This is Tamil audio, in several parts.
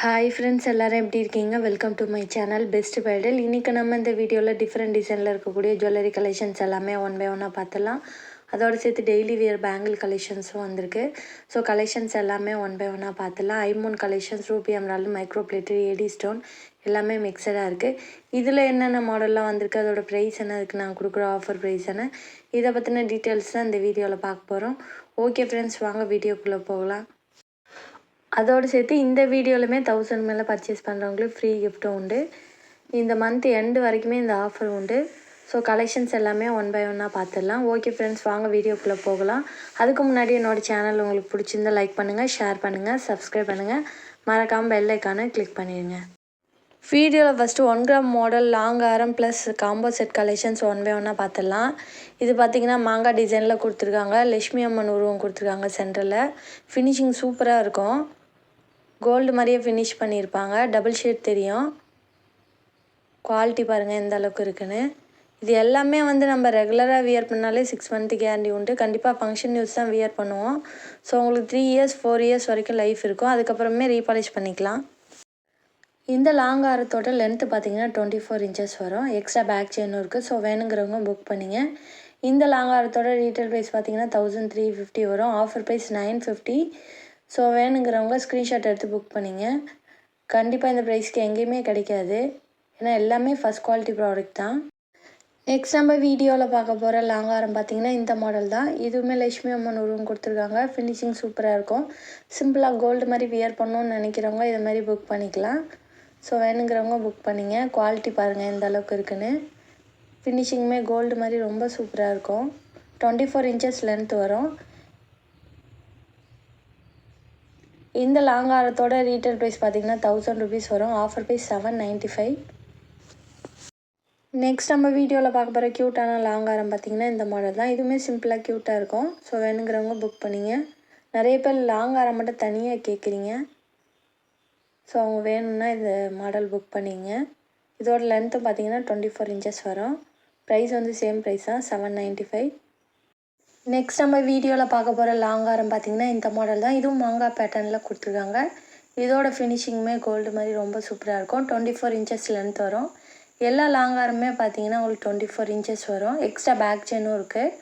ஹாய் ஃப்ரெண்ட்ஸ் எல்லாரும் எப்படி இருக்கீங்க? Welcome to my channel best பைடல் இன்றைக்கி நம்ம இந்த வீடியோவில் டிஃப்ரெண்ட் டிசைனில் இருக்கக்கூடிய ஜுவல்லரி கலெக்ஷன்ஸ் எல்லாமே ஒன் பை ஒன்னாக பார்த்துலாம் அதோடு சேர்த்து டெய்லி வியர் பேங்கிள் கலெக்ஷன்ஸும் வந்திருக்கு. ஸோ கலெக்ஷன்ஸ் எல்லாமே ஒன் பை ஒன்னாக பார்த்துலாம் ஐமோன் கலெக்ஷன்ஸ் ரூபி எம்ரால் மைக்ரோ பிளேட்டரி ஏடி ஸ்டோன் எல்லாமே மிக்சடாக இருக்குது இதில் என்னென்ன மாடல்லாம் வந்திருக்கு? அதோட ப்ரைஸ் என்ன? இருக்குது நான் கொடுக்குற ஆஃபர் ப்ரைஸ் என்ன? இதை பற்றின டீட்டெயில்ஸ் தான் இந்த வீடியோவில் பார்க்க போகிறோம் ஓகே ஃப்ரெண்ட்ஸ் வாங்க வீடியோக்குள்ளே போகலாம். அதோடு சேர்த்து இந்த வீடியோலுமே தௌசண்ட் மேலே பர்ச்சேஸ் பண்ணுறவங்களுக்கு ஃப்ரீ கிஃப்ட்டும் உண்டு. இந்த மந்த் எண்டு வரைக்குமே இந்த ஆஃபர் உண்டு. ஸோ கலெக்ஷன்ஸ் எல்லாமே ஒன் பை ஒன்னாக பார்த்துடலாம் ஓகே ஃப்ரெண்ட்ஸ் வாங்க வீடியோக்குள்ளே போகலாம். அதுக்கு முன்னாடி என்னோடய சேனல் உங்களுக்கு பிடிச்சிருந்தா லைக் பண்ணுங்கள் ஷேர் பண்ணுங்கள் சப்ஸ்கிரைப் பண்ணுங்கள் மறக்காமல் பெல் ஐக்கானை கிளிக் பண்ணிடுங்க. வீடியோவில் first one gram model long ஆரம் plus combo set collections one by ஒன்னாக பார்த்துடலாம் இது பார்த்திங்கன்னா மாங்காய் டிசைனில் கொடுத்துருக்காங்க. லட்சுமி அம்மன் உருவம் கொடுத்துருக்காங்க சென்டரில் ஃபினிஷிங் சூப்பராக இருக்கும். கோல்டு மாதிரியே ஃபினிஷ் பண்ணியிருப்பாங்க. டபுள் ஷேட் தெரியும். குவாலிட்டி பாருங்கள் எந்த அளவுக்கு இருக்குன்னு. இது எல்லாமே வந்து நம்ம ரெகுலராக வியர் பண்ணாலே சிக்ஸ் மந்த் கேரண்டி உண்டு. கண்டிப்பாக ஃபங்க்ஷன் யூஸ் தான் வியர் பண்ணுவோம். ஸோ உங்களுக்கு த்ரீ இயர்ஸ் ஃபோர் இயர்ஸ் வரைக்கும் லைஃப் இருக்கும். அதுக்கப்புறமே ரீபாலிஷ் பண்ணிக்கலாம். இந்த லாங் ஆரத்தோட லென்த்து பார்த்தீங்கன்னா டுவெண்ட்டி ஃபோர் இன்ச்சஸ் வரும் எக்ஸ்ட்ரா பேக் செயினும் இருக்குது ஸோ வேணுங்கிறவங்க புக் பண்ணிங்க. இந்த லாங் ஆரத்தோட ரீட்டைல் ப்ரைஸ் பார்த்தீங்கன்னா தௌசண்ட் த்ரீ ஃபிஃப்டி வரும். Offer price nine fifty so வேணுங்கிறவங்க ஸ்க்ரீன்ஷாட் எடுத்து புக் பண்ணிங்க. கண்டிப்பாக இந்த ப்ரைஸ்க்கு எங்கேயுமே கிடைக்காது. ஏன்னா எல்லாமே ஃபஸ்ட் குவாலிட்டி ப்ராடக்ட் தான். நெக்ஸ்ட் நம்ம வீடியோவில் பார்க்க போகிற லாங்காரம் பார்த்திங்கன்னா இந்த மாடல் தான். இதுவுமே லட்சுமி அம்மன் உருவம் கொடுத்துருக்காங்க. ஃபினிஷிங் சூப்பராக இருக்கும். சிம்பிளாக கோல்டு மாதிரி வியர் பண்ணணும்னு நினைக்கிறவங்க இது மாதிரி புக் பண்ணிக்கலாம். ஸோ வேணுங்கிறவங்க புக் பண்ணிங்க. குவாலிட்டி பாருங்கள் எந்த அளவுக்கு இருக்குன்னு. ஃபினிஷிங்குமே கோல்டு மாதிரி ரொம்ப சூப்பராக இருக்கும். டுவெண்ட்டி ஃபோர் இன்ச்சஸ் லென்த் வரும். இந்த லாங் ஆரத்தோட ரீட்டைல் ப்ரைஸ் பார்த்தீங்கன்னா தௌசண்ட் ருபீஸ் வரும். Offer price seven ninety five next நம்ம வீடியோவில் பார்க்க போகிற க்யூட்டான லாங் ஆரம் பார்த்திங்கன்னா இந்த மாடல் தான். இதுவுமே சிம்பிளாக க்யூட்டாக இருக்கும். ஸோ வேணுங்கிறவங்க புக் பண்ணிங்க. நிறைய பேர் லாங் ஆரம் மட்டும் தனியாக கேட்குறீங்க ஸோ அவங்க வேணும்னா இந்த மாடல் புக் பண்ணிங்க. இதோட லென்த்து பார்த்தீங்கன்னா டுவெண்ட்டி ஃபோர் இன்ச்சஸ் வரும். ப்ரைஸ் வந்து சேம் ப்ரைஸ் தான். செவன் நைன்ட்டி ஃபைவ் நெக்ஸ்ட் நம்ம வீடியோவில் பார்க்க போகிற லாங்காரம் பார்த்திங்கன்னா இந்த மாடல் தான். இதுவும் மாங்காய் பேட்டர்னில் கொடுத்துருக்காங்க. இதோட ஃபினிஷிங்குமே கோல்டு மாதிரி ரொம்ப சூப்பராக இருக்கும். டுவெண்ட்டி ஃபோர் இன்ச்சஸ் லென்த் வரும். எல்லா லாங்காரமே பார்த்தீங்கன்னா உங்களுக்கு டுவெண்ட்டி ஃபோர் இன்ச்சஸ் வரும் எக்ஸ்ட்ரா பேக் செயினும் இருக்குது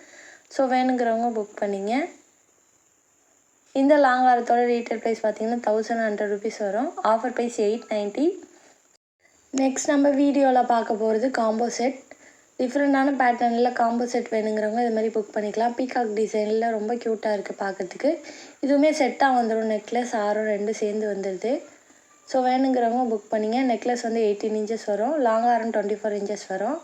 ஸோ வேணுங்கிறவங்க புக் பண்ணிங்க. இந்த லாங்காரத்தோட ரீட்டைல் ப்ரைஸ் பார்த்தீங்கன்னா தௌசண்ட் ஹண்ட்ரட் ருபீஸ் வரும். Offer price eight ninety next நம்ம வீடியோவில் பார்க்க போகிறது காம்போ செட் டிஃப்ரெண்ட்டான பேட்டர்னில் காம்போ செட் வேணுங்கிறவங்க இது மாதிரி புக் பண்ணிக்கலாம். பீகாக் டிசைனில் ரொம்ப க்யூட்டாக இருக்குது பார்க்குறதுக்கு. இதுவுமே செட்டாக வந்துடும் நெக்லஸ் ஆறும் ரெண்டும் சேர்ந்து வந்துடுது ஸோ வேணுங்கிறவங்க புக் பண்ணிங்க. நெக்லஸ் வந்து எயிட்டீன் இன்ச்சஸ் வரும். லாங் ஆரம் டுவெண்ட்டி ஃபோர் இன்ச்சஸ் வரும்.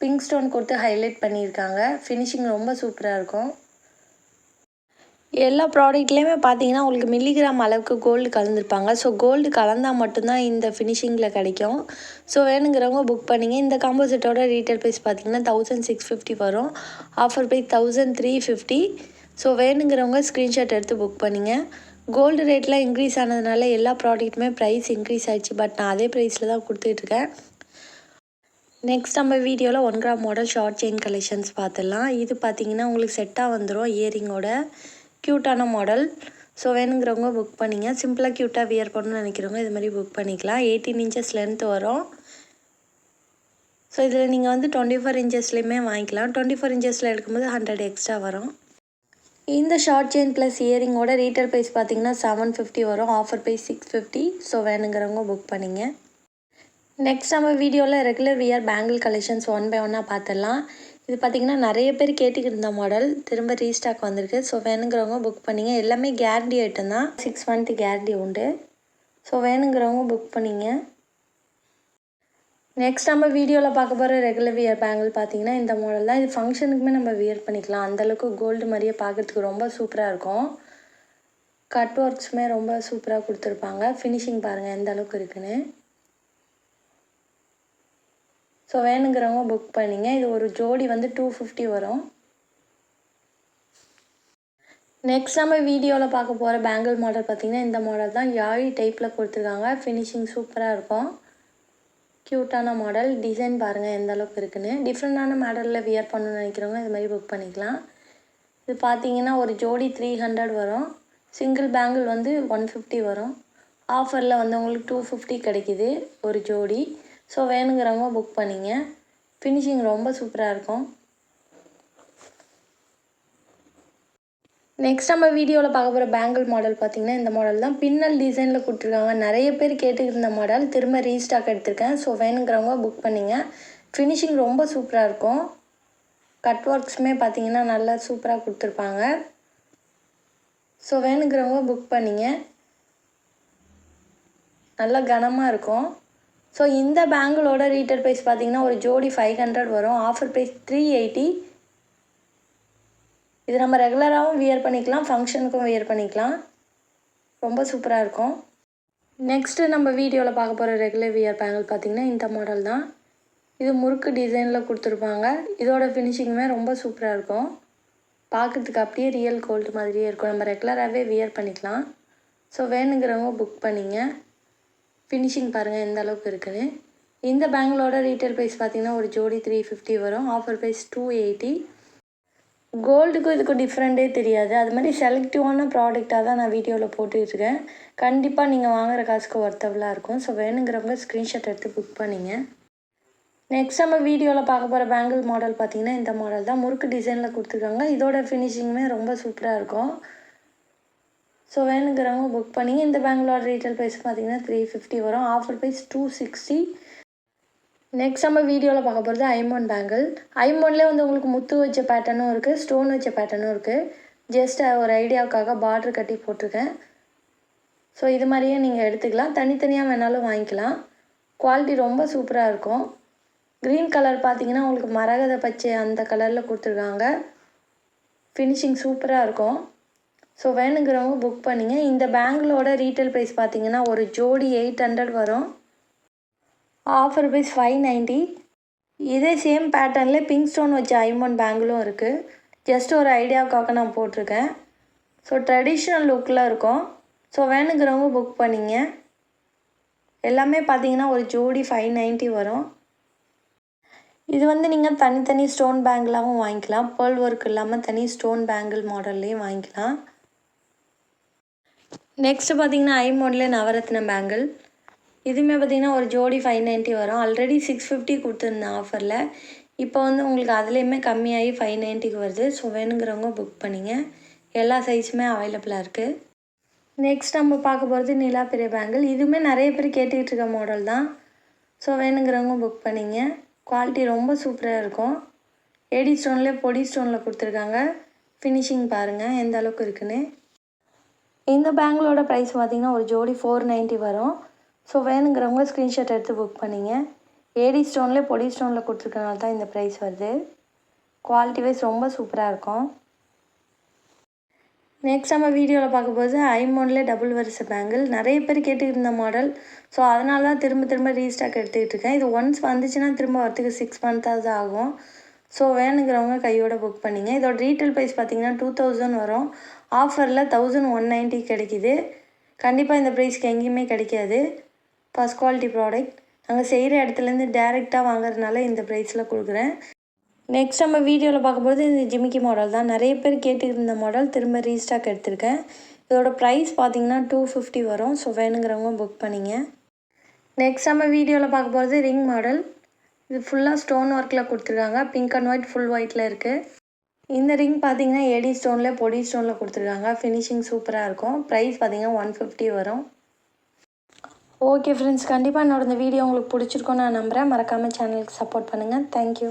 பிங்க் ஸ்டோன் கொடுத்து ஹைலைட் பண்ணியிருக்காங்க. ஃபினிஷிங் ரொம்ப சூப்பராக இருக்கும். எல்லா ப்ராடக்ட்லேயுமே பார்த்தீங்கன்னா உங்களுக்கு மில்லிகிராம் அளவுக்கு கோல்டு கலந்துருப்பாங்க. ஸோ கோல்டு கலந்தால் மட்டும்தான் இந்த ஃபினிஷிங்கில் கிடைக்கும். ஸோ வேணுங்கிறவங்க புக் பண்ணிங்க. இந்த காம்போசிட்டோட ரீட்டைல் ப்ரைஸ் பார்த்தீங்கன்னா தௌசண்ட் சிக்ஸ் ஃபிஃப்டி வரும். Offer price thousand three fifty so வேணுங்கிறவங்க ஸ்க்ரீன்ஷாட் எடுத்து புக் பண்ணிங்க. கோல்டு ரேட்லாம் இன்க்ரீஸ் ஆனதுனால எல்லா ப்ராடக்ட்டுமே ப்ரைஸ் இன்க்ரீஸ் ஆகிடுச்சு பட் நான் அதே ப்ரைஸில் தான் கொடுத்துட்ருக்கேன் நெக்ஸ்ட் நம்ம வீடியோவில் one gram model short chain collections பார்த்துடலாம் இது பார்த்திங்கன்னா உங்களுக்கு செட்டாக வந்துடும் இயரிங்கோட க்யூட்டான மாடல் ஸோ வேணுங்கிறவங்க புக் பண்ணிங்க. சிம்பிளாக க்யூட்டாக வியர் பண்ணணும்னு நினைக்கிறவங்க இது மாதிரி புக் பண்ணிக்கலாம். எயிட்டீன் இன்ச்சஸ் லென்த் வரும். ஸோ இதில் நீங்கள் வந்து டுவெண்ட்டி ஃபோர் இன்ச்சஸ்லேயுமே வாங்கிக்கலாம். டுவெண்ட்டி ஃபோர் இன்ச்சஸில் எடுக்கும்போது ஹண்ட்ரட் எக்ஸ்ட்ரா வரும். இந்த ஷார்ட் செயின் ப்ளஸ் இயரிங்கோட ரீட்டர் ப்ரைஸ் பார்த்தீங்கன்னா செவன் ஃபிஃப்டி வரும். Offer price six fifty so வேணுங்கிறவங்க புக் பண்ணிங்க. நெக்ஸ்ட் நம்ம வீடியோவில் regular wear bangle collections one by ஒன்னாக பார்த்துடலாம் இது பார்த்திங்கன்னா நிறைய பேர் கேட்டுக்கிட்டு இருந்த மாடல் திரும்ப ரீஸ்டாக் வந்திருக்கு. ஸோ வேணுங்கிறவங்க புக் பண்ணிங்க. எல்லாமே கேரண்டி ஐட்டம் தான். சிக்ஸ் மந்த் கேரண்டி உண்டு. ஸோ வேணுங்கிறவங்க புக் பண்ணிங்க. நெக்ஸ்ட் நம்ம வீடியோவில் பார்க்க போகிற ரெகுலர் வியர் பேங்கிள் பார்த்திங்கன்னா இந்த மாடல் தான். இது ஃபங்க்ஷனுக்குமே நம்ம வியர் பண்ணிக்கலாம். அந்தளவுக்கு கோல்டு மாதிரியே பார்க்குறதுக்கு ரொம்ப சூப்பராக இருக்கும். கட் ஒர்க்ஸுமே ரொம்ப சூப்பராக கொடுத்துருப்பாங்க. ஃபினிஷிங் பாருங்கள் எந்த அளவுக்கு இருக்குன்னு. ஸோ வேணுங்கிறவங்க புக் பண்ணிங்க. இது ஒரு ஜோடி வந்து டூ ஃபிஃப்டி வரும். நெக்ஸ்ட் நம்ம வீடியோவில் பார்க்க போகிற பேங்கிள் மாடல் பார்த்திங்கன்னா இந்த மாடல் தான் யாழி டைப்பில் கொடுத்துருக்காங்க. ஃபினிஷிங் சூப்பராக இருக்கும். க்யூட்டான மாடல் டிசைன் பாருங்கள் எந்த அளவுக்கு இருக்குன்னு. டிஃப்ரெண்ட்டான மாடலில் வியர் பண்ணணும்னு நினைக்கிறவங்க இது மாதிரி புக் பண்ணிக்கலாம். இது பார்த்தீங்கன்னா ஒரு ஜோடி த்ரீ ஹண்ட்ரட் வரும். சிங்கிள் பேங்கிள் வந்து ஒன் ஃபிஃப்டி வரும். ஆஃபரில் வந்து உங்களுக்கு டூ ஃபிஃப்டி கிடைக்கிது ஒரு ஜோடி. ஸோ வேணுங்கிறவங்க புக் பண்ணிங்க. ஃபினிஷிங் ரொம்ப சூப்பராக இருக்கும். நெக்ஸ்ட் நம்ம வீடியோவில் பார்க்க போகிற பேங்கிள் மாடல் பார்த்திங்கன்னா இந்த மாடல் தான். பின்னல் டிசைனில் கொடுத்துருக்காங்க. நிறைய பேர் கேட்டுக்கிட்டு இருந்த மாடல் திரும்ப ரீஸ்டாக் எடுத்திருக்கேன். ஸோ வேணுங்கிறவங்க புக் பண்ணிங்க. ஃபினிஷிங் ரொம்ப சூப்பராக இருக்கும். கட் ஒர்க்ஸுமே பார்த்தீங்கன்னா நல்லா சூப்பராக கொடுத்துருப்பாங்க. ஸோ வேணுங்கிறவங்க புக் பண்ணிங்க. நல்லா கனமாக இருக்கும். ஸோ இந்த பேங்கிளோட ரீட்டர் ப்ரைஸ் பார்த்தீங்கன்னா ஒரு ஜோடி ஃபைவ் ஹண்ட்ரட் வரும். ஆஃபர் ப்ரைஸ் த்ரீ எயிட்டி இது நம்ம ரெகுலராகவும் வியர் பண்ணிக்கலாம் ஃபங்க்ஷனுக்கும் வியர் பண்ணிக்கலாம். ரொம்ப சூப்பராக இருக்கும். நெக்ஸ்ட்டு நம்ம வீடியோவில் பார்க்க போகிற ரெகுலர் வியர் பேங்கிள் பார்த்திங்கன்னா இந்த மாடல் தான். இது முறுக்கு டிசைனில் கொடுத்துருப்பாங்க. இதோட ஃபினிஷிங்குமே ரொம்ப சூப்பராக இருக்கும். பார்க்குறதுக்கு அப்படியே ரியல் கோல்டு மாதிரியே இருக்கும். நம்ம ரெகுலராகவே வியர் பண்ணிக்கலாம். ஸோ வேணுங்கிறவங்க புக் பண்ணிங்க. ஃபினிஷிங் பாருங்கள் எந்த அளவுக்கு இருக்குன்னு. இந்த பேங்கிளோட ரீட்டைல் ப்ரைஸ் பார்த்திங்கன்னா ஒரு ஜோடி த்ரீ ஃபிஃப்டி வரும். ஆஃபர் ப்ரைஸ் டூ எயிட்டி கோல்டுக்கும் இதுக்கும் டிஃப்ரெண்ட்டே தெரியாது. அது மாதிரி செலக்டிவான ப்ராடக்டாக தான் நான் வீடியோவில் போட்டுட்ருக்கேன். கண்டிப்பாக நீங்கள் வாங்குகிற காசுக்கு ஒர்த்தபுளாக இருக்கும். ஸோ வேணுங்கிறவங்க ஸ்க்ரீன்ஷாட் எடுத்து புக் பண்ணிங்க. நெக்ஸ்ட் நம்ம வீடியோவில் பார்க்க போகிற பேங்கிள் மாடல் பார்த்திங்கன்னா இந்த மாடல் தான். முறுக்கு டிசைனில் கொடுத்துருக்காங்க. இதோட ஃபினிஷிங்குமே ரொம்ப சூப்பராக இருக்கும். ஸோ வேணுங்கிறவங்க புக் பண்ணி இந்த பெங்களூர் ரீட்டைல் ப்ரைஸ் பார்த்திங்கன்னா த்ரீ ஃபிஃப்டி வரும். Offer price two sixty next நம்ம வீடியோவில் பார்க்க போகிறது ஐமோன் பேங்கிள் ஐமோன்லேயே வந்து உங்களுக்கு முத்து வச்ச பேட்டர்னும் இருக்குது ஸ்டோன் வச்ச பேட்டர்னும் இருக்குது ஜஸ்ட் ஒரு ஐடியாவுக்காக பார்ட்ரு கட்டி போட்டிருக்கேன். ஸோ இது மாதிரியே நீங்கள் எடுத்துக்கலாம். தனித்தனியாக வேணாலும் வாங்கிக்கலாம். குவாலிட்டி ரொம்ப சூப்பராக இருக்கும். க்ரீன் கலர் பார்த்தீங்கன்னா உங்களுக்கு மரகத பச்சை அந்த கலரில் கொடுத்துருக்காங்க. ஃபினிஷிங் சூப்பராக இருக்கும். ஸோ வேணுங்கிறவங்க புக் பண்ணிங்க. இந்த பேங்கிளோட ரீட்டைல் ப்ரைஸ் பார்த்தீங்கன்னா ஒரு ஜோடி எயிட் ஹண்ட்ரட் வரும். ஆஃபர் ப்ரைஸ் ஃபைவ் நைன்ட்டி இதே சேம் பேட்டர்னில் பிங்க் ஸ்டோன் வச்ச ஐமோன் பேங்கிளும் இருக்குது ஜஸ்ட் ஒரு ஐடியாவுக்காக நான் போட்டிருக்கேன். ஸோ ட்ரெடிஷ்னல் லுக்கில் இருக்கும். ஸோ வேணுங்கிறவங்க புக் பண்ணிங்க. எல்லாமே பார்த்தீங்கன்னா ஒரு ஜோடி ஃபைவ் நைன்ட்டி வரும். இது வந்து நீங்கள் தனித்தனி ஸ்டோன் பேங்கிளாகவும் வாங்கிக்கலாம். பேர்ல் ஒர்க் இல்லாமல் தனி ஸ்டோன் பேங்கிள் மாடல்லையும் வாங்கிக்கலாம். நெக்ஸ்ட்டு பார்த்தீங்கன்னா ஐ மாடலில் நவரத்ன பேங்கிள் இதுவுமே பார்த்திங்கன்னா ஒரு ஜோடி ஃபைவ் நைன்ட்டி வரும். ஆல்ரெடி சிக்ஸ் ஃபிஃப்டி கொடுத்துருந்தேன் ஆஃபரில் இப்போ வந்து உங்களுக்கு அதுலேயுமே கம்மியாகி ஃபைவ் நைன்ட்டிக்கு வருது. ஸோ வேணுங்கிறவங்க புக் பண்ணிங்க. எல்லா சைஸுமே அவைலபிளாக இருக்குது நெக்ஸ்ட் நம்ம பார்க்க போகிறது நிலா பெரிய பேங்கிள் இதுவுமே நிறைய பேர் கேட்டுக்கிட்டு இருக்க மாடல் தான். ஸோ வேணுங்கிறவங்க புக் பண்ணிங்க. குவாலிட்டி ரொம்ப சூப்பராக இருக்கும். ஏடி ஸ்டோன்லேயே பொடி ஸ்டோனில் கொடுத்துருக்காங்க. ஃபினிஷிங் பாருங்கள் எந்த அளவுக்கு இருக்குன்னு. இந்த பேங்கிளோட ப்ரைஸ் பார்த்திங்கன்னா ஒரு ஜோடி ஃபோர் நைன்ட்டி வரும். ஸோ வேணுங்கிறவங்க ஸ்க்ரீன்ஷாட் எடுத்து புக் பண்ணிங்க. ஏடி ஸ்டோன்லேயே பொடி ஸ்டோனில் கொடுத்துருக்கனால தான் இந்த ப்ரைஸ் வருது. குவாலிட்டி வைஸ் ரொம்ப சூப்பராக இருக்கும். நெக்ஸ்ட் நம்ம வீடியோவில் பார்க்கும்போது ஐமோன்லே டபுள் வரிசை பேங்கிள் நிறைய பேர் கேட்டுக்கிட்டு இருந்த மாடல் ஸோ அதனால தான் திரும்ப திரும்ப ரீஸ்டாக் எடுத்துக்கிட்டு இருக்கேன். இது ஒன்ஸ் வந்துச்சுன்னா திரும்ப வரத்துக்கு சிக்ஸ் மந்த்தாவது ஆகும். ஸோ வேணுங்கிறவங்க கையோட புக் பண்ணிங்க. இதோட ரீட்டைல் ப்ரைஸ் பார்த்திங்கன்னா டூ தௌசண்ட் வரும். ஆஃபரில் தௌசண்ட் ஒன் நைன்ட்டி கிடைக்கிது. கண்டிப்பாக இந்த ப்ரைஸ்க்கு எங்கேயுமே கிடைக்காது. ஃபஸ்ட் குவாலிட்டி ப்ராடக்ட் நாங்கள் செய்கிற இடத்துலேருந்து டேரெக்டாக வாங்குறதுனால இந்த ப்ரைஸில் கொடுக்குறேன். நெக்ஸ்ட் நம்ம வீடியோவில் பார்க்கும்போது இந்த ஜிமிக்கி மாடல் தான். நிறைய பேர் கேட்டுருந்த மாடல் திரும்ப ரீஸ்டாக் எடுத்திருக்கேன். இதோட ப்ரைஸ் பார்த்திங்கன்னா டூ ஃபிஃப்டி வரும். ஸோ வேணுங்கிறவங்க புக் பண்ணிங்க. நெக்ஸ்ட் நம்ம வீடியோவில் பார்க்க போகிறது ரிங் மாடல் இது ஃபுல்லாக ஸ்டோன் ஒர்க்கில் கொடுத்துருக்காங்க. பிங்க் அண்ட் ஒயிட் ஃபுல் ஒயிட்டில் இருக்குது இந்த ரிங் பார்த்தீங்கன்னா ஏடி ஸ்டோனில் பொடி ஸ்டோனில் கொடுத்துருக்காங்க. ஃபினிஷிங் சூப்பராக இருக்கும். ப்ரைஸ் பார்த்தீங்கன்னா ஒன் ஃபிஃப்டி வரும். ஓகே ஃப்ரெண்ட்ஸ் கண்டிப்பாக என்னோட இந்த வீடியோ உங்களுக்கு பிடிச்சிருக்கோன்னு நான் நம்புகிறேன் மறக்காமல் சேனலுக்கு சப்போர்ட் பண்ணுங்கள் தேங்க்யூ